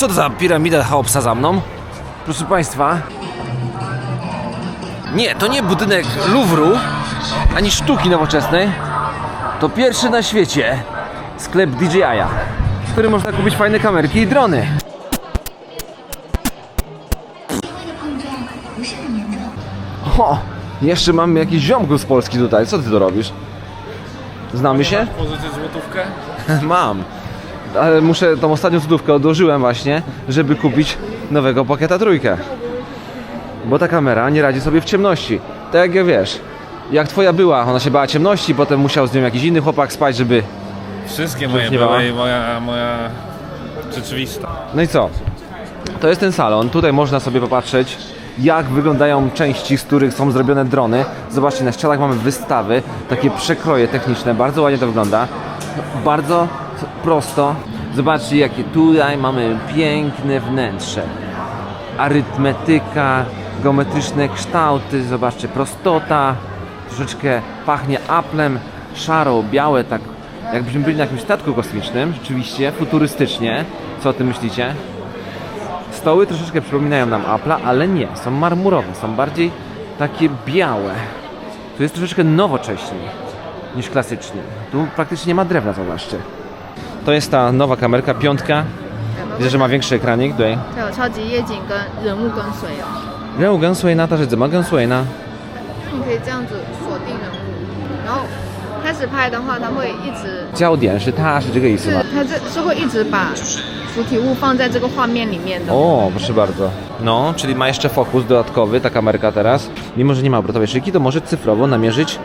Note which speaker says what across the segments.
Speaker 1: Co to za piramida Cheopsa za mną? Proszę Państwa. Nie, to nie budynek Louvru, ani sztuki nowoczesnej. To pierwszy na świecie sklep DJI-a, w którym można kupić fajne kamerki i drony. O, jeszcze mam jakiś ziomków z Polski tutaj. Co ty tu robisz? Znamy się?
Speaker 2: Pożyczyć złotówkę?
Speaker 1: Mam. Ale muszę tą ostatnią cudówkę odłożyłem właśnie, żeby kupić nowego Pocketa trójkę. Bo ta kamera nie radzi sobie w ciemności. Tak jak ja wiesz. Jak twoja była, ona się bała ciemności, potem musiał z nią jakiś inny chłopak spać, żeby...
Speaker 2: Wszystkie moje
Speaker 1: nie
Speaker 2: były i moja, moja rzeczywista.
Speaker 1: No i co? To jest ten salon. Tutaj można sobie popatrzeć, jak wyglądają części, z których są zrobione drony. Zobaczcie, na ścianach mamy wystawy, takie przekroje techniczne. Bardzo ładnie to wygląda. Bardzo prosto. Zobaczcie, jakie tutaj mamy piękne wnętrze. Arytmetyka, geometryczne kształty. Zobaczcie, prostota. Troszeczkę pachnie Applem. Szaro, białe, tak jakbyśmy byli na jakimś statku kosmicznym. Rzeczywiście, futurystycznie. Co o tym myślicie? Stoły troszeczkę przypominają nam Apple'a, ale nie, są marmurowe, są bardziej takie białe. Tu jest troszeczkę nowocześniej niż klasycznie. Tu praktycznie nie ma drewna, zobaczcie To jest ta nowa kamerka, piątka. Widzę, że ma większy ekranik tutaj.
Speaker 3: 它有超级夜景跟人物跟随哦。
Speaker 1: 人物跟随呢？它是怎么跟随呢？
Speaker 3: 你可以这样子锁定人物，然后开始拍的话，它会一直
Speaker 1: 焦点是它，是这个意思
Speaker 3: 是
Speaker 1: 吗？
Speaker 3: 它这是会一直把主体物放在这个画面里面的。
Speaker 1: O, proszę bardzo. No, czyli ma jeszcze fokus dodatkowy ta kamerka teraz. Mimo, że nie ma obrotowej szyjki, to może cyfrowo namierzyć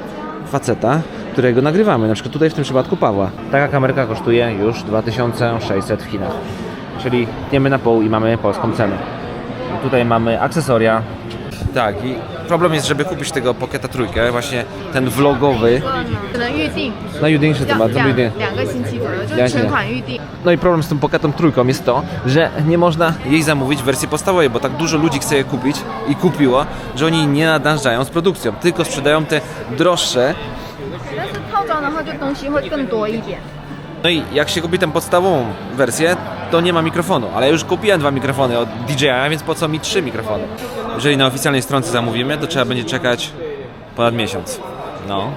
Speaker 1: faceta, którego nagrywamy, na przykład tutaj w tym przypadku Pawła. Taka kamerka kosztuje już 2600 w Chinach, czyli tniemy na pół i mamy polską cenę. Tutaj mamy akcesoria. Tak i problem jest, żeby kupić tego Pocketa trójkę, właśnie ten vlogowy.
Speaker 3: Na Yudin się temat,
Speaker 1: No i problem z tym Pocketem trójką jest to, że nie można jej zamówić w wersji podstawowej, bo tak dużo ludzi chce je kupić i kupiło, że oni nie nadążają z produkcją, tylko sprzedają te droższe
Speaker 3: 但是套装的话，就东西会更多一点。
Speaker 1: No i jak się kupi tę podstawową wersję, to nie ma mikrofonu, ale ja już kupiłem dwa mikrofony od DJI, więc po co mi trzy mikrofony? Jeżeli na oficjalnej stronce zamówimy, to trzeba będzie czekać ponad miesiąc. No.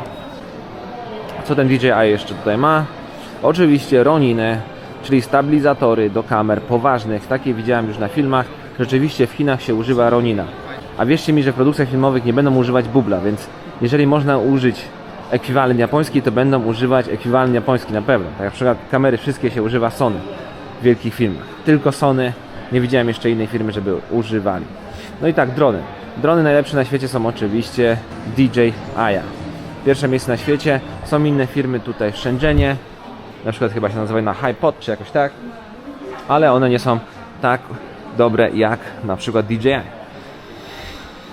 Speaker 1: Co ten DJI jeszcze tutaj ma? Oczywiście Roniny, czyli stabilizatory do kamer poważnych. Takie widziałem już na filmach. Rzeczywiście w Chinach się używa Ronina. A wierzcie mi, że w produkcjach filmowych nie będą używać bubla, więc jeżeli można użyć ekwiwalent japoński, to będą używać ekwiwalent japoński na pewno. Tak na przykład kamery wszystkie się używa Sony w wielkich filmach. Tylko Sony, nie widziałem jeszcze innej firmy, żeby używali. No i tak, drony. Drony najlepsze na świecie są oczywiście DJI. Pierwsze miejsce na świecie. Są inne firmy tutaj w Shenzhenie. Na przykład chyba się nazywają na HiPod czy jakoś tak. Ale one nie są tak dobre jak na przykład DJI.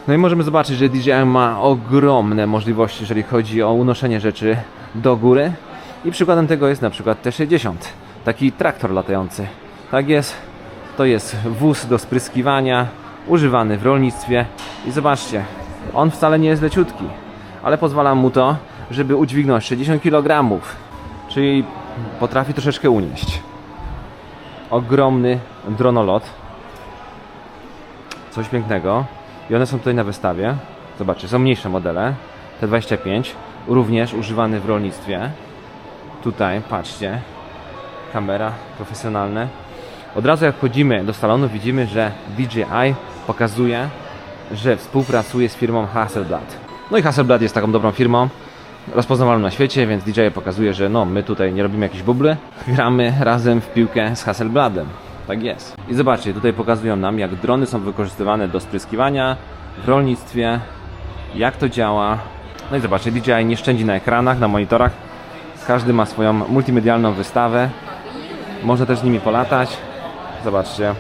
Speaker 1: No i możemy zobaczyć, że DJI ma ogromne możliwości, jeżeli chodzi o unoszenie rzeczy do góry. I przykładem tego jest na przykład T60, taki traktor latający. Tak jest, to jest wóz do spryskiwania, używany w rolnictwie. I zobaczcie, on wcale nie jest leciutki, ale pozwala mu to, żeby udźwignąć 60 kg, czyli potrafi troszeczkę unieść. Ogromny dronolot, coś pięknego. I one są tutaj na wystawie. Zobaczcie, są mniejsze modele. T25, również używany w rolnictwie. Tutaj, patrzcie, kamera profesjonalne. Od razu jak wchodzimy do salonu, widzimy, że DJI pokazuje, że współpracuje z firmą Hasselblad. No i Hasselblad jest taką dobrą firmą, rozpoznawalną na świecie, więc DJI pokazuje, że no, my tutaj nie robimy jakichś bubly, gramy razem w piłkę z Hasselbladem. Tak jest. I zobaczcie, tutaj pokazują nam, jak drony są wykorzystywane do spryskiwania w rolnictwie, jak to działa. No i zobaczcie, DJI nie szczędzi na ekranach, na monitorach. Każdy ma swoją multimedialną wystawę. Można też z nimi polatać. Zobaczcie.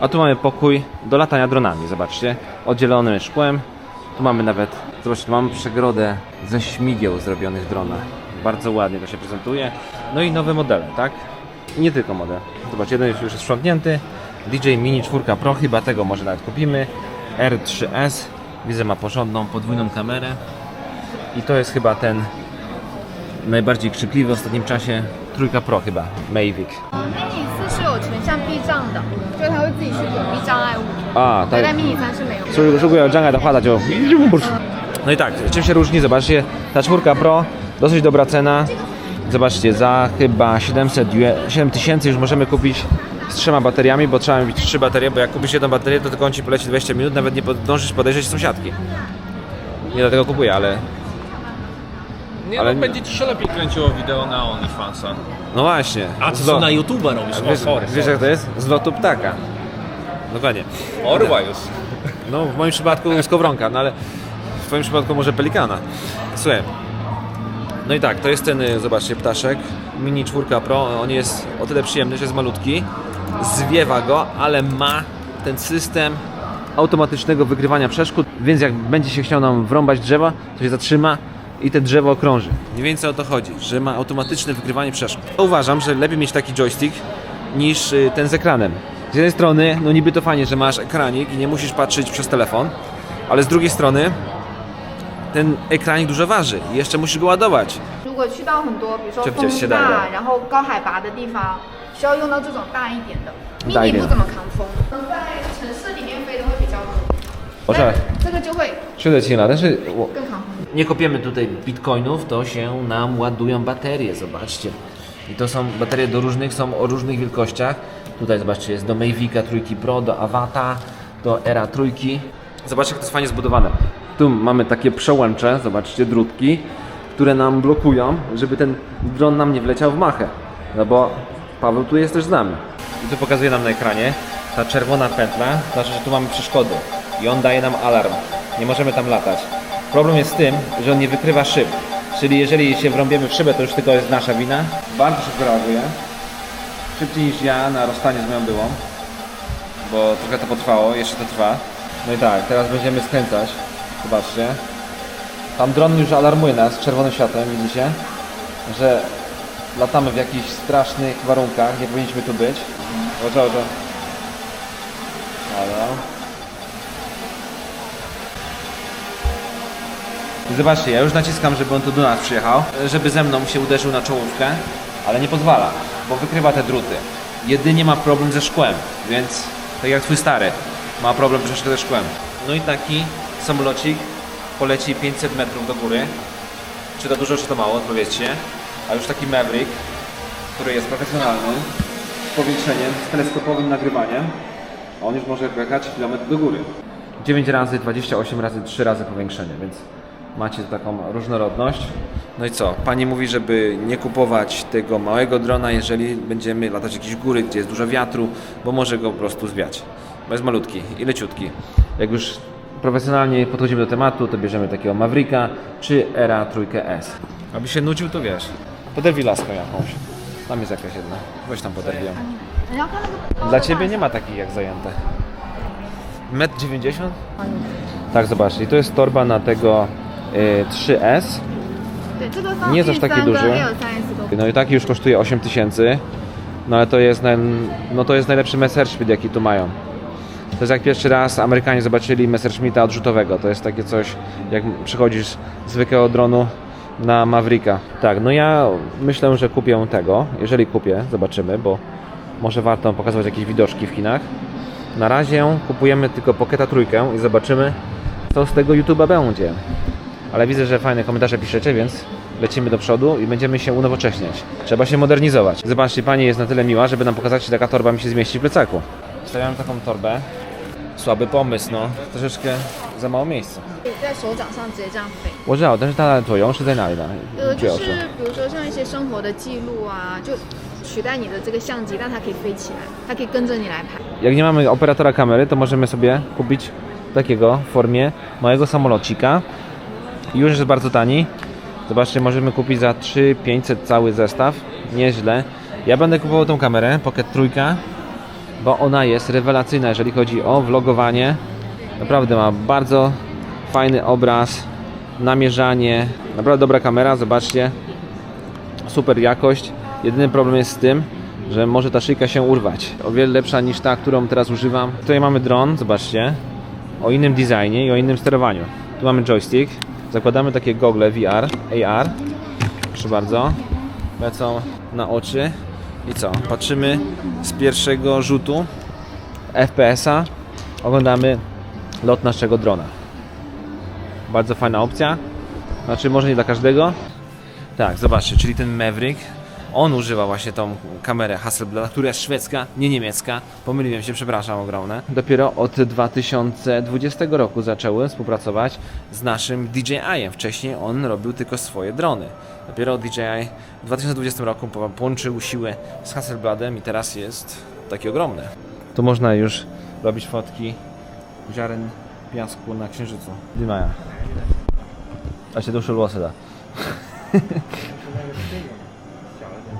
Speaker 1: A tu mamy pokój do latania dronami, zobaczcie, oddzielony szkłem. Tu mamy nawet, zobaczcie, tu mamy przegrodę ze śmigieł zrobionych w dronach. Bardzo ładnie to się prezentuje. No i nowe modele, tak? I nie tylko model. Zobacz, jeden już jest sprzątnięty. DJI Mini 4 Pro, chyba tego może nawet kupimy. R3S. Widzę, ma porządną podwójną kamerę. I to jest chyba ten najbardziej krzykliwy w ostatnim czasie Trójka Pro chyba, Mavic.
Speaker 3: 迷你四是有全项避障的，就是它会自己去躲避障碍物。
Speaker 1: A,
Speaker 3: 对，
Speaker 1: tak.
Speaker 3: 但迷你三是没有。
Speaker 1: 如如果有障碍的话，它就... No i tak, czym się różni? Zobaczcie, ta czwórka Pro, dosyć dobra cena. Zobaczcie, za chyba 700 yue- 7000 już możemy kupić z trzema bateriami, bo trzeba mieć trzy baterie, bo jak kupisz jedną baterię, to tylko on ci poleci 20 minut, nawet nie zdążysz podejrzeć sąsiadki. Nie dlatego kupuję, ale
Speaker 2: Nie
Speaker 1: Ale
Speaker 2: no,
Speaker 1: nie-
Speaker 2: będzie ci się lepiej kręciło wideo na OnlyFansa.
Speaker 1: no właśnie.
Speaker 2: A co, na YouTube'a robisz?
Speaker 1: Wiesz,
Speaker 2: o, sorry,
Speaker 1: wiesz jak to jest? Z lotu ptaka. Dokładnie.
Speaker 2: Orła już.
Speaker 1: No w moim przypadku skowronka, no ale w twoim przypadku może pelikana. Słuchaj. No i tak, to jest ten, y, zobaczcie, ptaszek. Mini 4 Pro, on jest o tyle przyjemny, że jest malutki. Zwiewa go, ale ma ten system automatycznego wykrywania przeszkód, więc jak będzie się chciał nam wrąbać drzewa, to się zatrzyma i te drzewo okrąży. Mniej więcej o to chodzi, że ma automatyczne wykrywanie przeszkód. Uważam, że lepiej mieć taki joystick niż y, ten z ekranem. Z jednej strony, no niby to fajnie, że masz ekranik i nie musisz patrzeć przez telefon, ale z drugiej strony ten ekranik dużo waży i jeszcze musisz go ładować.
Speaker 3: 如果去到很多，比如说
Speaker 1: 这比较
Speaker 3: 风
Speaker 1: 现代的
Speaker 3: 大，然后高海拔的地方，需要用到这种大一点的。
Speaker 1: 大一
Speaker 3: mini
Speaker 1: 点
Speaker 3: 不怎么扛风，在城市里面飞的会比较多。
Speaker 1: 我知道
Speaker 3: 但这个就会
Speaker 1: 确得清了，但是我
Speaker 3: 更扛风。
Speaker 1: Nie kopiemy tutaj bitcoinów, to się nam ładują baterie, zobaczcie. I to są baterie do różnych, są o różnych wielkościach. Tutaj zobaczcie, jest do Mavica trójki Pro, do Avata, do Era trójki. Zobaczcie, jak to jest fajnie zbudowane. Tu mamy takie przełącze, zobaczcie, drutki, które nam blokują, żeby ten dron nam nie wleciał w machę. No bo Paweł tu jest też z nami. I tu pokazuje nam na ekranie ta czerwona pętla, znaczy, że tu mamy przeszkody. I on daje nam alarm. Nie możemy tam latać. Problem jest z tym, że on nie wykrywa szyb. Czyli jeżeli się wrąbiemy w szybę, to już tylko jest nasza wina. Bardzo szybko reaguje. Szybciej niż ja na rozstanie z moją byłą. Bo trochę to potrwało, jeszcze to trwa. No i tak, teraz będziemy skręcać. Zobaczcie. Tam dron już alarmuje nas czerwonym światłem, widzicie? Że latamy w jakichś strasznych warunkach, nie powinniśmy tu być. Oto, oto. Halo. Zobaczcie, ja już naciskam, żeby on tu do nas przyjechał, żeby ze mną się uderzył na czołówkę, ale nie pozwala, bo wykrywa te druty. Jedynie ma problem ze szkłem, więc tak jak twój stary, ma problem troszeczkę ze szkłem. No i taki samolocik poleci 500 metrów do góry. Czy to dużo, czy to mało, odpowiedzcie. A już taki Maverick, który jest profesjonalny, z powiększeniem, z teleskopowym nagrywaniem, on już może jechać kilometr do góry. 9 razy, 28 razy, 3 razy powiększenie, więc macie taką różnorodność. No i co? Pani mówi, żeby nie kupować tego małego drona, jeżeli będziemy latać jakieś góry, gdzie jest dużo wiatru, bo może go po prostu zwiać. Bo jest malutki i leciutki. Jak już profesjonalnie podchodzimy do tematu, to bierzemy takiego Mavrika czy Era 3S. Aby się nudził, to wiesz, poderwij laskę jakąś. Tam jest jakaś jedna. Weź tam poderwij Dla Ciebie nie ma takich jak zajęte. 1,90 m? Tak, zobacz. I to jest torba na tego 3S. Nie jest aż taki duży. No i taki już kosztuje 8000. No ale to jest, naj... no, to jest najlepszy Messerschmitt jaki tu mają. To jest jak pierwszy raz Amerykanie zobaczyli Messerschmitta odrzutowego. To jest takie coś, jak przychodzisz zwykłego dronu na Mavrika. Tak, no ja myślę, że kupię tego. Jeżeli kupię, zobaczymy, bo może warto pokazywać jakieś widoczki w Chinach. Na razie kupujemy tylko Pocketa trójkę i zobaczymy, co z tego YouTube'a będzie Ale widzę, że fajne komentarze piszecie, więc lecimy do przodu i będziemy się unowocześniać. Trzeba się modernizować. Zobaczcie, pani jest na tyle miła, żeby nam pokazać, czy taka torba mi się zmieści w plecaku. Stawiam taką torbę. Słaby pomysł, no. Troszeczkę za mało miejsca.
Speaker 3: 可以在手掌上直接这样飞。
Speaker 1: 我知道，但是它的作用是在哪里呢？
Speaker 3: 呃，
Speaker 1: 主要
Speaker 3: 就是比如说像一些生活的记录啊，就取代你的这个相机，但它可以飞起来，它可以跟着你来拍。
Speaker 1: Jak nie mamy operatora kamery, to możemy sobie kupić takiego w formie małego samolocika. już jest bardzo tani. Zobaczcie, możemy kupić za 3500 cały zestaw. Nieźle. Ja będę kupował tą kamerę Pocket Trójka, bo ona jest rewelacyjna, jeżeli chodzi o vlogowanie. Naprawdę ma bardzo fajny obraz, namierzanie. Naprawdę dobra kamera, zobaczcie. Super jakość. Jedyny problem jest z tym, że może ta szyjka się urwać. O wiele lepsza niż ta, którą teraz używam. Tutaj mamy dron, zobaczcie. o innym designie i o innym sterowaniu. Tu mamy joystick, zakładamy takie gogle VR, AR, proszę bardzo, lecą na oczy i co? Patrzymy z pierwszego rzutu FPS-a, oglądamy lot naszego drona. Bardzo fajna opcja, znaczy może nie dla każdego. Tak, zobaczcie, czyli ten Maverick, on używa właśnie tą kamerę Hasselblad, która jest szwedzka, nie niemiecka. Pomyliłem się, przepraszam ogromne. Dopiero od 2020 roku zaczęły współpracować z naszym DJI-em. Wcześniej on robił tylko swoje drony. Dopiero DJI w 2020 roku po- połączył siłę z Hasselbladem i teraz jest taki ogromny. Tu można już robić fotki ziaren piasku na księżycu. Dymaja. A się duszy da.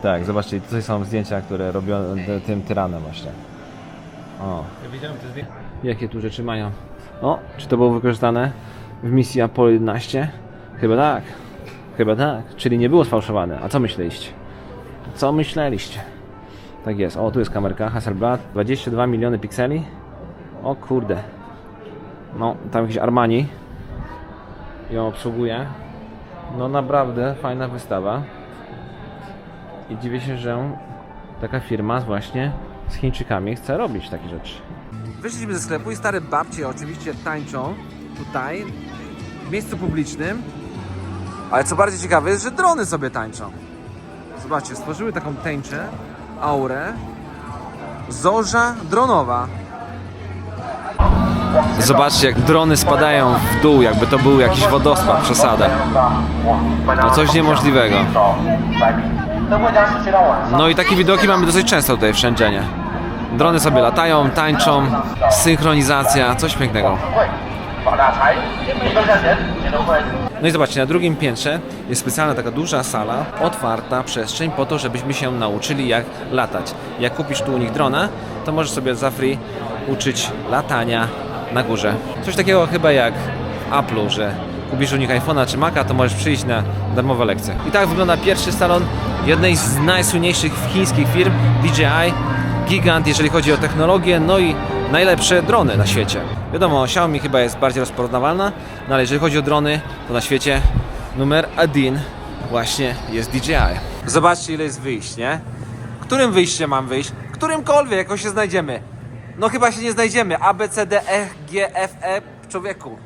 Speaker 1: Tak, zobaczcie, tutaj są zdjęcia, które robią tym tyranem właśnie. O,
Speaker 2: Ja widziałem te zdjęcia.
Speaker 1: jakie tu rzeczy mają. O, czy to było wykorzystane w misji Apollo 11? Chyba tak. Chyba tak. Czyli nie było sfałszowane. A co myśleliście? Co myśleliście? Tak jest. O, tu jest kamerka Hasselblad. 22 miliony pikseli. O kurde. No, tam jakiś Armani ją obsługuje. No naprawdę fajna wystawa. I dziwię się, że taka firma właśnie z Chińczykami chce robić takie rzeczy. Wyszliśmy ze sklepu i stare babcie oczywiście tańczą tutaj, w miejscu publicznym. Ale co bardziej ciekawe jest, że drony sobie tańczą. Zobaczcie, stworzyły taką tęczę, aurę. Zorza dronowa. Zobaczcie, jak drony spadają w dół, jakby to był jakiś wodospad, przesada. No coś niemożliwego. No i takie widoki mamy dosyć często tutaj w Shenzhenie. Drony sobie latają, tańczą, synchronizacja, coś pięknego. No i zobaczcie, na drugim piętrze jest specjalna taka duża sala, otwarta przestrzeń po to, żebyśmy się nauczyli jak latać. Jak kupisz tu u nich drona, to możesz sobie za free uczyć latania na górze. Coś takiego chyba jak w Apple'u, że kupisz u nich iPhone'a czy Maca, to możesz przyjść na darmowe lekcje. I tak wygląda pierwszy salon jednej z najsłynniejszych chińskich firm, DJI. Gigant, jeżeli chodzi o technologię, no i najlepsze drony na świecie. Wiadomo, Xiaomi chyba jest bardziej rozpoznawalna, no ale jeżeli chodzi o drony, to na świecie numer jeden właśnie jest DJI. Zobaczcie ile jest wyjść, nie? Którym wyjściem mam wyjść? Którymkolwiek, jakoś się znajdziemy. No chyba się nie znajdziemy. A, B, C, D, E, G, F, E, człowieku.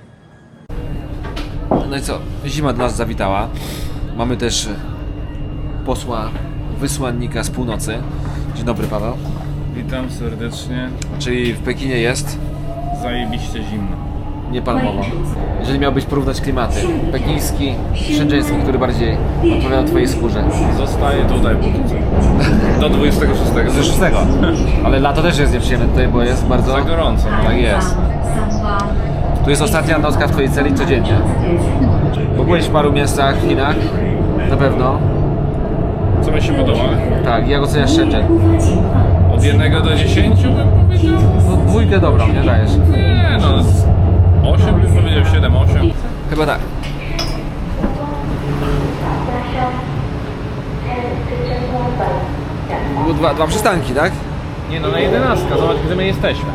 Speaker 1: No i co? Zima do nas zawitała. Mamy też posła, wysłannika z północy. Dzień dobry, Paweł.
Speaker 2: Witam serdecznie.
Speaker 1: Czyli w Pekinie jest
Speaker 2: Zajebiście zimno.
Speaker 1: niepalmowo. Jeżeli miałbyś porównać klimaty, pekiński, szędzeński, który bardziej odpowiada twojej skórze?
Speaker 2: Zostaję tutaj póki co. Do 26.
Speaker 1: 26. Ale lato też jest nieprzyjemne tutaj, bo jest bardzo...
Speaker 2: Za gorąco. No.
Speaker 1: Tak jest. Tu jest ostatnia nocka w twojej celi codziennie. Bo byłeś w paru miejscach w Chinach, na pewno.
Speaker 2: Co mi się podoba?
Speaker 1: Tak, jak oceniasz Shenzhen?
Speaker 2: Od 1 do 10 bym powiedział?
Speaker 1: No, dwójkę dobrą, nie dajesz?
Speaker 2: Nie no, z 8 bym powiedział, 7, 8.
Speaker 1: Chyba tak. Było Dwa, dwa przystanki, tak?
Speaker 2: Nie no, na 11, zobacz gdzie my jesteśmy.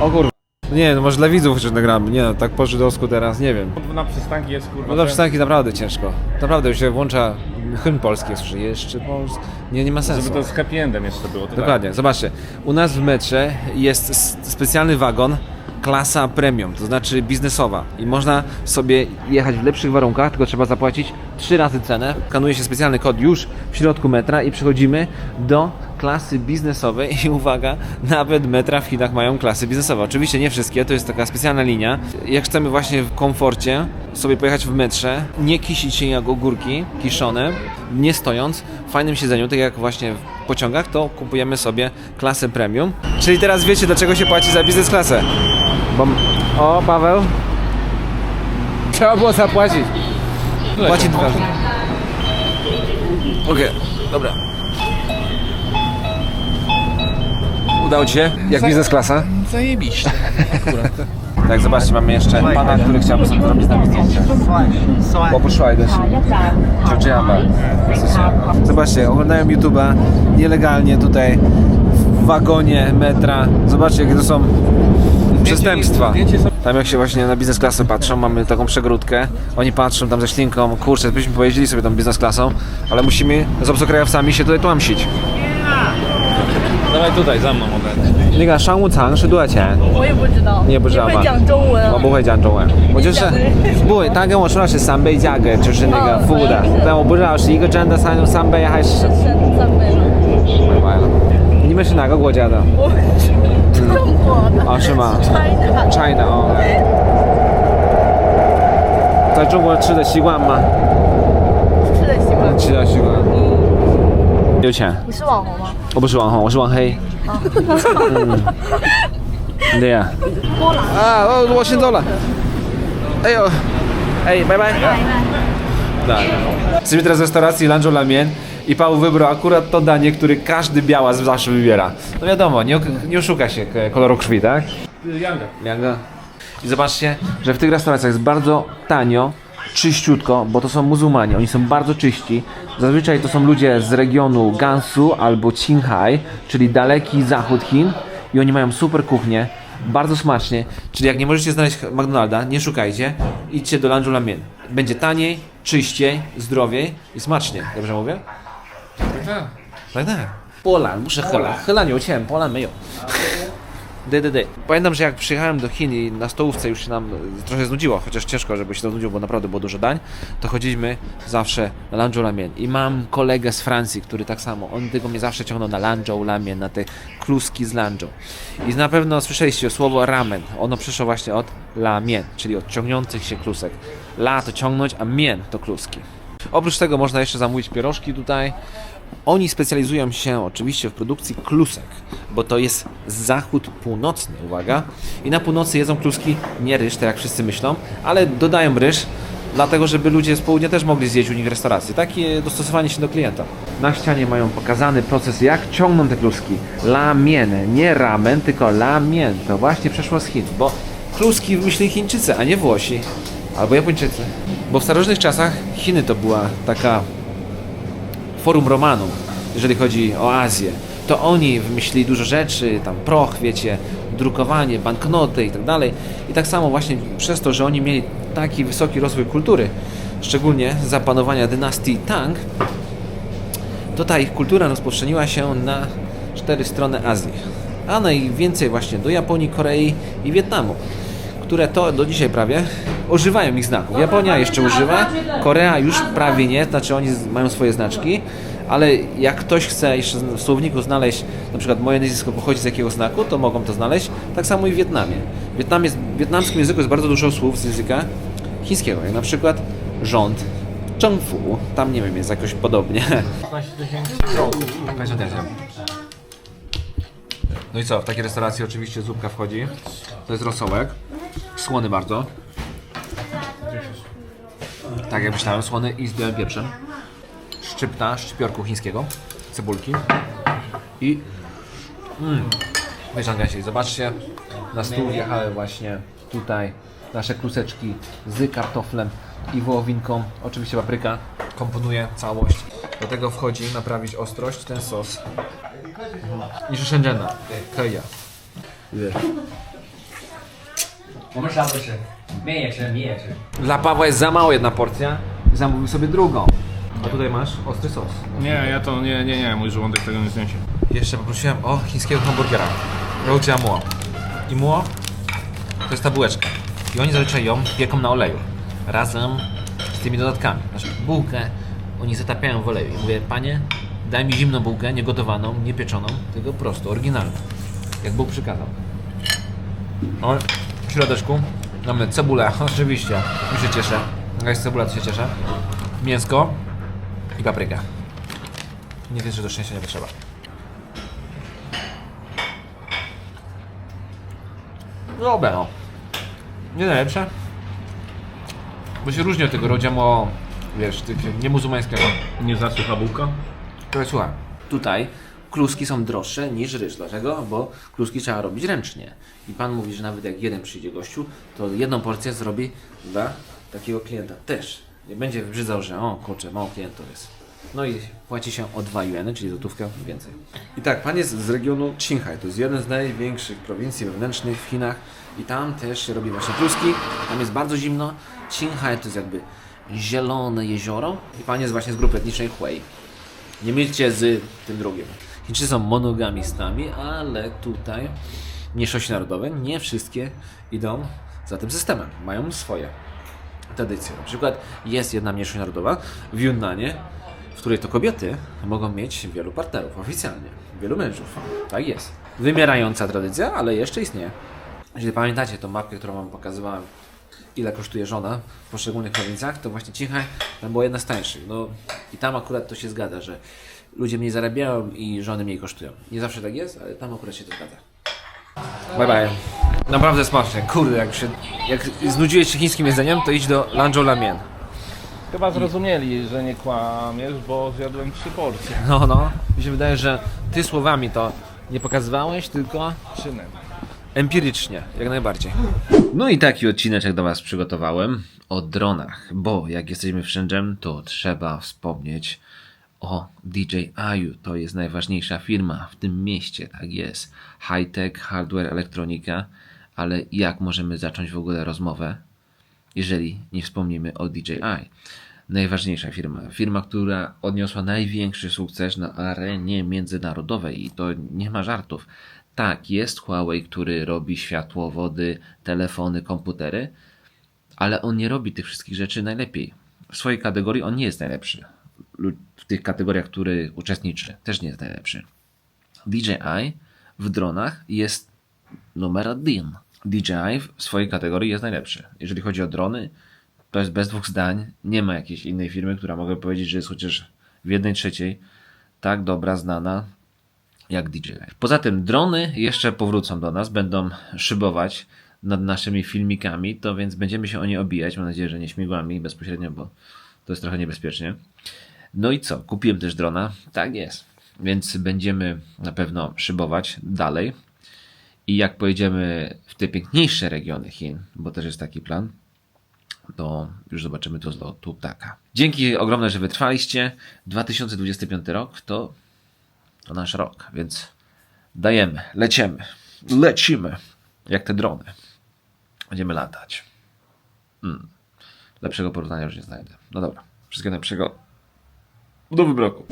Speaker 1: O kurwa. Nie, no może dla widzów jeszcze nagramy. Nie no, tak po żydowsku teraz, nie wiem.
Speaker 2: Na przystanki jest kurwa.
Speaker 1: No dla przystanki naprawdę ciężko. Naprawdę już się włącza hymn polski, słyszę, jeszcze polski. Nie, nie ma sensu.
Speaker 2: Żeby to z happy endem jeszcze było. To
Speaker 1: Dokładnie, zobaczcie. U nas w metrze jest specjalny wagon klasa premium, to znaczy biznesowa i można sobie jechać w lepszych warunkach, tylko trzeba zapłacić trzy razy cenę. Kanuje się specjalny kod już w środku metra i przechodzimy do klasy biznesowej i uwaga, nawet metra w Chinach mają klasy biznesowe. Oczywiście nie wszystkie, to jest taka specjalna linia. Jak chcemy właśnie w komforcie sobie pojechać w metrze, nie kisić się jak ogórki kiszone, nie stojąc, w fajnym siedzeniu, tak jak właśnie w pociągach, to kupujemy sobie klasę premium. Czyli teraz wiecie, dlaczego się płaci za biznes klasę. Bo... O, Paweł. Trzeba było zapłacić. Płaci dwa. Okej, dobra. Udało Ci się? Jak biznes klasa?
Speaker 2: Zajebiście.
Speaker 1: Tak, zobaczcie, mamy jeszcze pana, który chciałby sobie zrobić z nami zdjęcie. Poproszę do Ciociamba. Zobaczcie, oglądają YouTube'a nielegalnie tutaj w wagonie metra. Zobaczcie, jakie to są przestępstwa. Tam jak się właśnie na biznes klasę patrzą, mamy taką przegródkę, oni patrzą tam ze ślinką, kurczę, byśmy pojeździli sobie tą biznes klasą, ale musimy z obcokrajowcami się tutaj tłamsić.
Speaker 2: Dawaj tutaj, za mną ode
Speaker 1: 那个商务舱是多少钱？
Speaker 4: 我也不知道，
Speaker 1: 你也不知道吗？
Speaker 4: 会讲中文啊。
Speaker 1: 我不会讲中文，我就是不，他跟我说的是三倍价格，就是那个付的，但我不知道是一个真的三三倍还是什么。
Speaker 4: 三三倍了，
Speaker 1: 明白了。你们是哪个国家的？
Speaker 4: 我中国的。
Speaker 1: 啊，是吗 China？China 哦。在中国吃的习惯吗？
Speaker 4: 吃的习惯。
Speaker 1: 吃的习惯。有钱？
Speaker 4: 你是网红吗？
Speaker 1: 我不是网红，我是网黑。嗯，对呀。啊，哦，我先走了。哎呦，ej, bye bye. Tak. Jesteśmy teraz w restauracji Lanjo Lamien i Paweł wybrał akurat to danie, które każdy białas zawsze wybiera. No wiadomo, nie, ok- nie oszuka się k- koloru krwi, tak?
Speaker 2: Yanga.
Speaker 1: Mianga. I zobaczcie, że w tych restauracjach jest bardzo tanio, czyściutko, bo to są muzułmanie, oni są bardzo czyści. Zazwyczaj to są ludzie z regionu Gansu albo Qinghai, czyli daleki zachód Chin i oni mają super kuchnię, bardzo smacznie. Czyli jak nie możecie znaleźć McDonalda, nie szukajcie, idźcie do Lanju Lamien. Będzie taniej, czyściej, zdrowiej i smacznie. Dobrze mówię? Tak, tak. 波兰不是荷兰，荷兰有钱，波兰没有。 DDD. Pamiętam, że jak przyjechałem do Chin i na stołówce już się nam trochę znudziło, chociaż ciężko, żeby się to znudziło, bo naprawdę było dużo dań, to chodziliśmy zawsze na Lanzhou Lamien. I mam kolegę z Francji, który tak samo, on tego mnie zawsze ciągnął na Lanzhou Lamien, na te kluski z Lanzhou. I na pewno słyszeliście słowo ramen. Ono przyszło właśnie od lamien, czyli od ciągnących się klusek. La to ciągnąć, a mien to kluski. Oprócz tego można jeszcze zamówić pierożki tutaj, oni specjalizują się oczywiście w produkcji klusek, bo to jest zachód północny, uwaga. I na północy jedzą kluski nie ryż, tak jak wszyscy myślą, ale dodają ryż, dlatego żeby ludzie z południa też mogli zjeść u nich w restauracji. Takie dostosowanie się do klienta. Na ścianie mają pokazany proces, jak ciągną te kluski. Lamien, nie ramen, tylko lamien. To właśnie przeszło z Chin, bo kluski wymyślili Chińczycy, a nie Włosi. Albo Japończycy. Bo w starożytnych czasach Chiny to była taka forum Romanum, jeżeli chodzi o Azję. To oni wymyślili dużo rzeczy, tam proch, wiecie, drukowanie, banknoty i tak dalej. I tak samo właśnie przez to, że oni mieli taki wysoki rozwój kultury, szczególnie za panowania dynastii Tang, to ta ich kultura rozpowszechniła się na cztery strony Azji. A najwięcej właśnie do Japonii, Korei i Wietnamu, które to do dzisiaj prawie używają ich znaków. Japonia jeszcze używa, Korea już prawie nie, znaczy oni mają swoje znaczki, ale jak ktoś chce jeszcze w słowniku znaleźć, na przykład moje nazwisko pochodzi z jakiego znaku, to mogą to znaleźć. Tak samo i w Wietnamie. W, Wietnamie, w wietnamskim języku jest bardzo dużo słów z języka chińskiego, jak na przykład rząd, Chengfu, tam nie wiem, jest jakoś podobnie. 15 tysięcy. No i co, w takiej restauracji oczywiście zupka wchodzi. To jest rosołek. Słony bardzo Tak jak myślałem, słony i z białym pieprzem. Szczypta szczypiorku chińskiego. Cebulki. I... Mmm. Wyciąga się. Zobaczcie, na stół wjechały właśnie tutaj nasze kluseczki z kartoflem i wołowinką. Oczywiście papryka komponuje całość. Do tego wchodzi naprawić ostrość ten sos. 你是深圳的，可以啊。
Speaker 5: 我们啥都吃， My jeszcze, my jeszcze.
Speaker 1: Dla Pawła jest za mało jedna porcja, zamówił sobie drugą. A tutaj masz ostry sos.
Speaker 2: Nie, ja to nie, nie, nie, mój żołądek tego nie zniesie.
Speaker 1: Jeszcze poprosiłem o chińskiego hamburgera. Rodzia muo. I muo to jest ta bułeczka. I oni zazwyczaj ją pieką na oleju. Razem z tymi dodatkami. Znaczy bułkę oni zatapiają w oleju. I mówię, panie, daj mi zimną bułkę, niegotowaną, niepieczoną. tylko prosto, oryginalną. Jak Bóg przykazał. O, w środeczku mamy cebulę, oczywiście, już się cieszę. Jak jest cebula, to się cieszę. Mięsko i papryka. Nie wiesz, że do szczęścia nie potrzeba. Dobre no. Nie najlepsze. Bo się różni od tego rodziamo, wiesz, tych niemuzułmańskiego.
Speaker 2: Nie zasycha bułka?
Speaker 1: To słuchaj, tutaj kluski są droższe niż ryż. Dlaczego? Bo kluski trzeba robić ręcznie. I pan mówi, że nawet jak jeden przyjdzie gościu, to jedną porcję zrobi dla takiego klienta też. Nie będzie wybrzydzał, że o kurczę, mało klientów jest. No i płaci się o 2 juany, czyli złotówkę więcej. I tak, pan jest z regionu Qinghai, to jest jeden z największych prowincji wewnętrznych w Chinach i tam też się robi właśnie kluski, tam jest bardzo zimno. Qinghai to jest jakby zielone jezioro i pan jest właśnie z grupy etnicznej Hui. Nie mylcie z tym drugim. Chińczycy są monogamistami, ale tutaj mniejszości narodowe, nie wszystkie idą za tym systemem. Mają swoje tradycje. Na przykład jest jedna mniejszość narodowa w Yunnanie, w której to kobiety mogą mieć wielu partnerów oficjalnie, wielu mężów. Tak jest. Wymierająca tradycja, ale jeszcze istnieje. Jeśli pamiętacie tą mapkę, którą wam pokazywałem, ile kosztuje żona w poszczególnych prowincjach, to właśnie Cichaj tam była jedna z tańszych. No i tam akurat to się zgadza, że ludzie mniej zarabiają i żony mniej kosztują. Nie zawsze tak jest, ale tam akurat się to zgadza. Bye bye. Naprawdę smaczne. Kurde, jak się jak znudziłeś się chińskim jedzeniem, to idź do Lanzhou Lamien.
Speaker 2: Chyba zrozumieli, że nie kłamiesz, bo zjadłem trzy porcje.
Speaker 1: No, no. Mi się wydaje, że ty słowami to nie pokazywałeś, tylko
Speaker 2: Czynem.
Speaker 1: empirycznie, jak najbardziej. No i taki odcineczek do Was przygotowałem o dronach, bo jak jesteśmy w Shenzhen, to trzeba wspomnieć o DJI. To jest najważniejsza firma w tym mieście, tak jest. High-tech, hardware, elektronika, ale jak możemy zacząć w ogóle rozmowę, jeżeli nie wspomnimy o DJI? Najważniejsza firma, firma, która odniosła największy sukces na arenie międzynarodowej i to nie ma żartów. Tak, jest Huawei, który robi światłowody, telefony, komputery, ale on nie robi tych wszystkich rzeczy najlepiej. W swojej kategorii on nie jest najlepszy. W tych kategoriach, w których uczestniczy, też nie jest najlepszy. DJI w dronach jest numer jeden. DJI w swojej kategorii jest najlepszy. Jeżeli chodzi o drony, to jest bez dwóch zdań. Nie ma jakiejś innej firmy, która mogę powiedzieć, że jest chociaż w jednej trzeciej tak dobra, znana jak DJI. Poza tym drony jeszcze powrócą do nas, będą szybować nad naszymi filmikami, to więc będziemy się o nie obijać. Mam nadzieję, że nie śmigłami bezpośrednio, bo to jest trochę niebezpiecznie. No i co? Kupiłem też drona. Tak jest. Więc będziemy na pewno szybować dalej. I jak pojedziemy w te piękniejsze regiony Chin, bo też jest taki plan, to już zobaczymy to z lotu ptaka. Dzięki ogromne, że wytrwaliście. 2025 rok to, to nasz rok, więc dajemy, lecimy, lecimy, jak te drony. Będziemy latać. Mm. Lepszego porównania już nie znajdę. No dobra, wszystkiego najlepszego. Do wybroku.